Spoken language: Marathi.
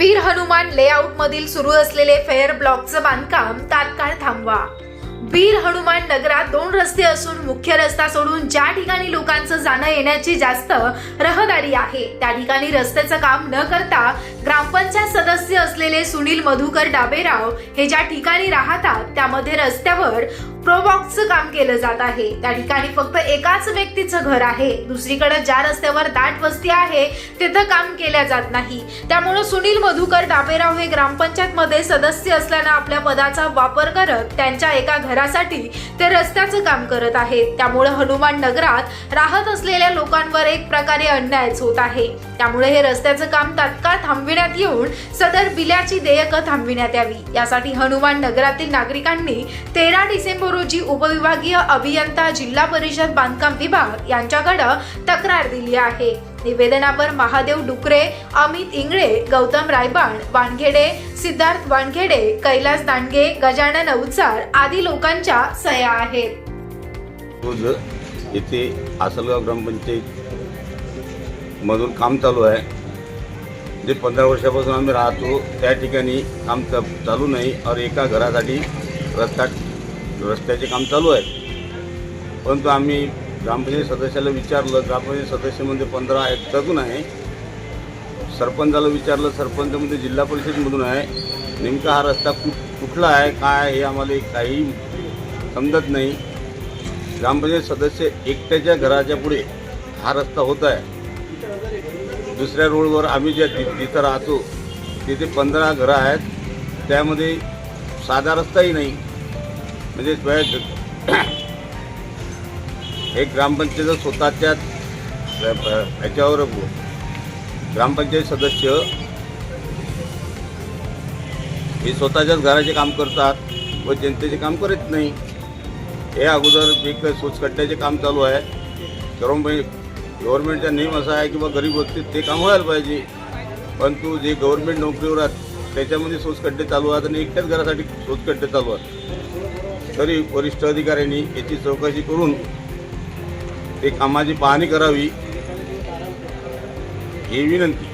वीर हनुमान लेआउट मधील सुरू असलेले फेअर ब्लॉकचं बांधकाम तात्काळ थांबवा. वीर हनुमान नगरात दोन रस्ते असून मुख्य रस्ता सोडून ज्या ठिकाणी लोकांचं जाणं येण्याची जास्त रहदारी आहे त्या ठिकाणी रस्त्याचं काम न करता ग्रामपंचायत सदस्य असलेले सुनील मधुकर डाबेराव हे ज्या ठिकाणी राहतात त्यामध्ये रस्त्यावर प्रोबॉक्सचं काम केलं जात आहे. त्या ठिकाणी फक्त एकाच व्यक्तीचं घर आहे. दुसरीकडे ज्या रस्त्यावर दाट वस्ती आहे तिथं काम केल्या जात नाही. त्यामुळे सुनील मधुकर डाबेराव हे ग्रामपंचायत मध्ये सदस्य असल्यानं आपल्या पदाचा वापर करत त्यांच्या एका घरासाठी ते रस्त्याचं काम करत आहेत. त्यामुळे हनुमान नगरात राहत असलेल्या लोकांवर एक प्रकारे अन्यायच होत आहे. त्यामुळे हे रस्त्याचं काम तात्काळ थांबविण्यात येऊन सदर बिल्याची देयकं थांबविण्यात यावी. यासाठी हनुमान नगरातील नागरिकांनी तेरा डिसेंबर रोजी उपविभागीय अभियंता जिल्हा परिषद बांधकाम विभाग यांच्याकडे तक्रार दिली आहे. निवेदनावर महादेव डुकरे अमित इंगळे गौतम रायबाण वानखेडे सिद्धार्थ वानखेडे कैलास दांडगे गजानन अवचार आदी लोकांच्या सह्या आहेत. इथे आसलगाव ग्रामपंचायत मधून काम चालू आहे. जे पंधरा वर्षापासून आम्ही राहतो त्या ठिकाणी काम चालू नाही. और एका घरासाठी रस्ता रस्त्याचे काम चालू आहे परंतु आम्ही ग्रामपंचायत सदस्याला विचारलं ग्रामपंचायत सदस्यामध्ये पंधरा एकटातून आहे. सरपंचाला विचारलं सरपंचमध्ये जिल्हा परिषदमधून आहे. नेमका हा रस्ता कुठ कुठला आहे काय आहे हे आम्हाला काही समजत नाही. ग्रामपंचायत सदस्य एकट्याच्या घराच्या पुढे हा रस्ता होत आहे. दुसऱ्या रोडवर आम्ही ज्या ति- तिथं राहतो तिथे पंधरा घरं आहेत. त्यामध्ये साधा रस्ताही नाही. म्हणजे एक ग्रामपंचायत स्वतःच्या ह्याच्यावर ग्रामपंचायत सदस्य हे स्वतःच्याच घराचे काम करतात व जनतेचे काम करत नाही. हे अगोदर एक सोचकट्ट्याचे काम चालू आहे. गव्हर्नमेंट गव्हर्नमेंटचा नियम असा आहे की बा गरीब व्यक्ती ते काम व्हायला पाहिजे. परंतु जे गव्हर्नमेंट नोकरीवर आहेत त्याच्यामध्ये सोचकट्टे चालू आहेत आणि एकट्याच घरासाठी सोचकट्टे चालू आहेत. तरी वरिष्ठ अधिकाऱ्यांनी याची चौकशी करून ते कामाची पाहणी करावी ही विनंती.